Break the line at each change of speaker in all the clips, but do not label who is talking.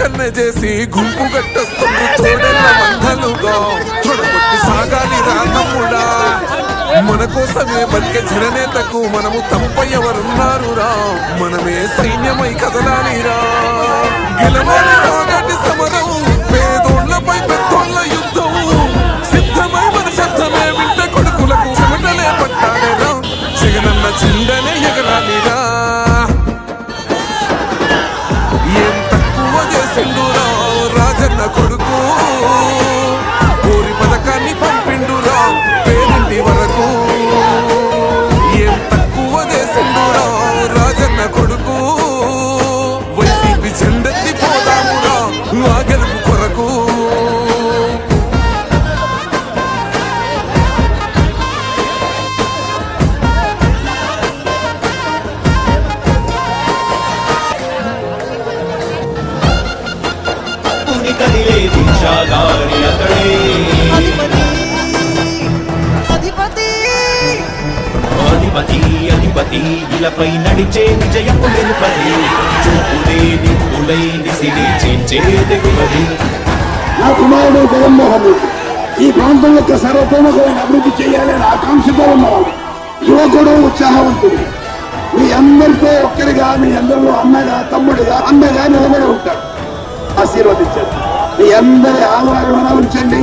కన్న చేసి గుంపు గట్టొస్తుంది తోడెళ్ళ మందలుగా తొడగొట్టి సాగాలి రాగముడా మన కోసమే బతికే జననేతకు మనము తప్ప ఎవరున్నారు రా మనమే సైన్యమై కదలాలి రా గెలవాలి సాగట
అధిపతి అధిపతి
ఇలపై నడిచే విజయపు వెలుపది చూపులే నిప్పులై నిసిని చేంచే తెగువది
నా కుమారుడు జగన్మోహన్ ఈ ప్రాంతం యొక్క సర్వతోముఖమైన అభివృద్ధి చేయాలని ఆకాంక్షతో ఉన్నవాడు యువకుడు ఉత్సాహవంతుడు. మీ అందరితో ఒక్కరిగా మీ అందరిలో అన్నగా తమ్ముడిగా అన్నగా నిలబడి ఉంటాడు. ఆశీర్వదించండి. మీ అందరి ఆదరణ ఉంచండి.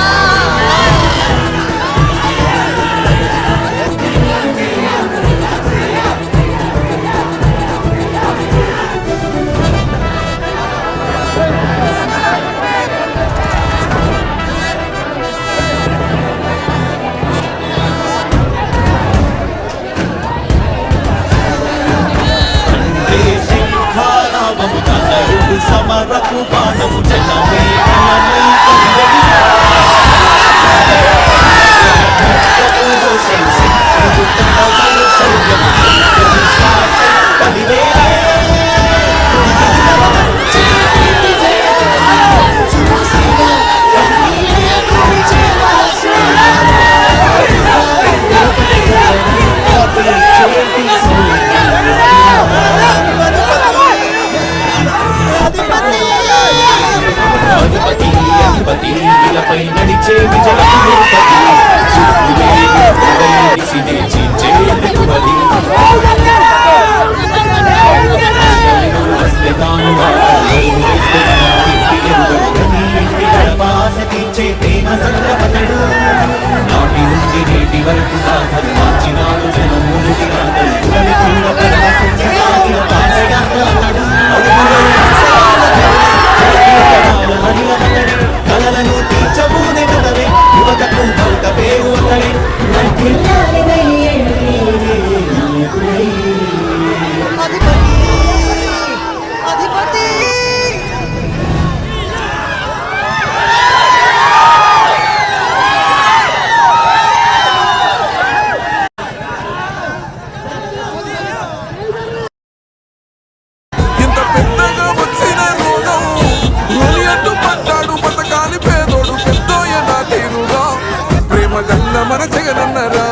మన జగనన్నరా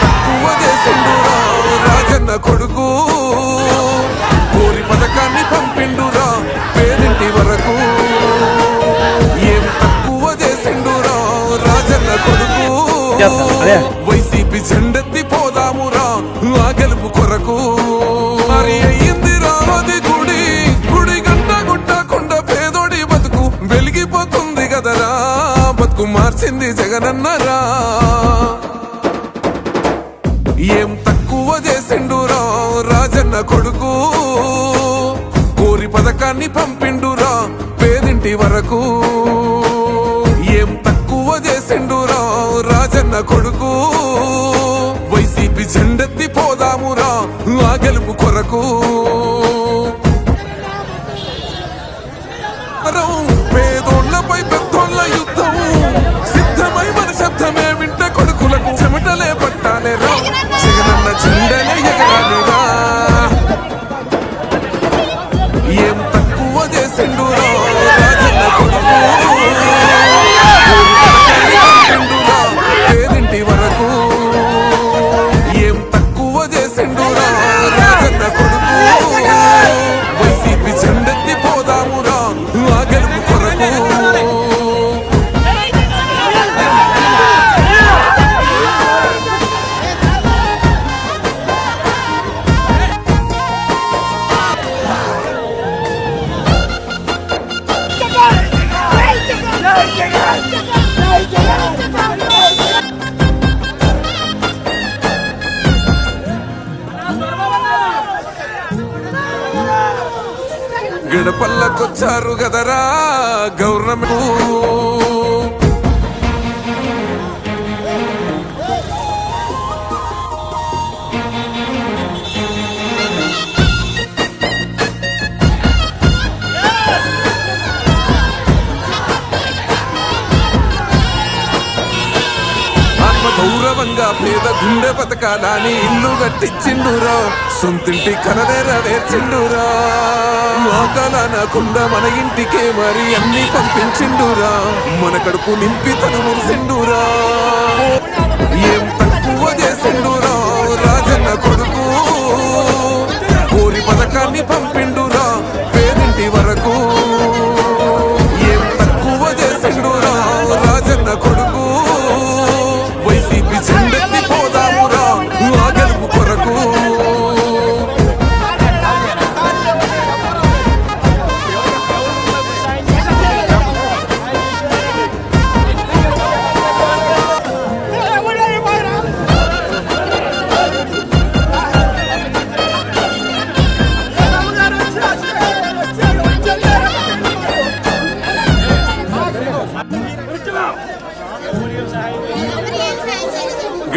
తక్కువ చేసిండురా రాజన్న కొడుకు? కోరి పథకాన్ని పంపిండురా పేరింటి వరకు. ఏం తక్కువ చేసిండురా రాజన్న కొడుకు? వైసీపీ జెండెత్తి బతుకు మార్చింది జగనన్నరా. ఏం తక్కువ చేసిండురా రాజన్న కొడుకు. కోరి పథకాన్ని పంపిండురా పేదింటి వరకు. ఏం తక్కువ చేసిండురా రాజన్న కొడుకు. వైసీపీ జెండెత్తి పోదామురా ఆ గెలుపు కొరకు. జగనన్న చెండలే ఎగరాలిరా ఏం తక్కువ చేసిండు గదరా కదరా ఆత్మ గౌరవంగా పేద గుండె బతకాలని ఇల్లు కట్టించిండురా. సొంతింటి కలనేరవేర్చిండురా ఆకలనకుండా మన ఇంటికే మరి అన్ని పంపించిండురా. మన కడుపు నింపి తను మురిసిండురా.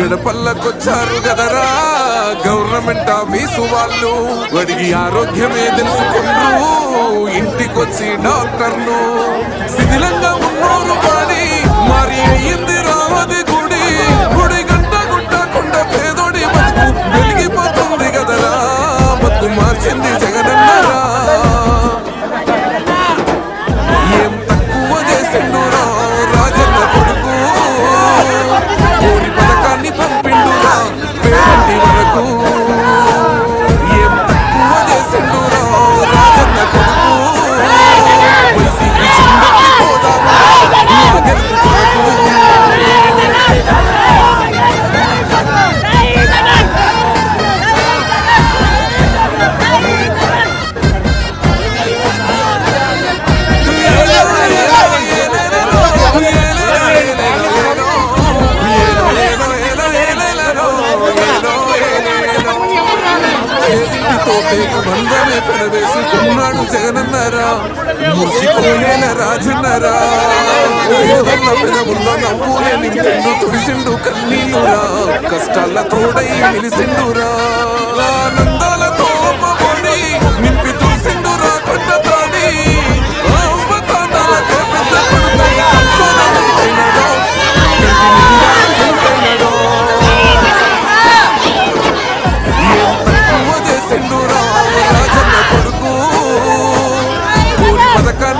గడపల్లకొచ్చారు కదరా గవర్నమెంట్ ఆఫీసు వాళ్ళు వాడికి ఆరోగ్యమే తెలుసుకుండ్రు. ఇంటికొచ్చి డాక్టర్లు శిథిలంగా ఉన్నోరు పెనవేసుకున్నాడు జగనన్నారా? మురిసిపోయేన రాజన్నారా? ఏదన్న పెనవుల్లో నవ్వులే నిండు తుడిసిండు కన్నీళ్ళురా. కష్టాల తోడై నిలిసిండురా. ఆనందాలతో మమ్మల్ని నింపి తుడిసిండురా కొండ తాడి.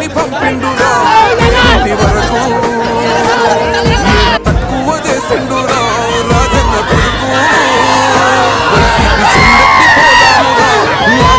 అని పంపిండురా. వరకు తక్కువ చేసిండురా.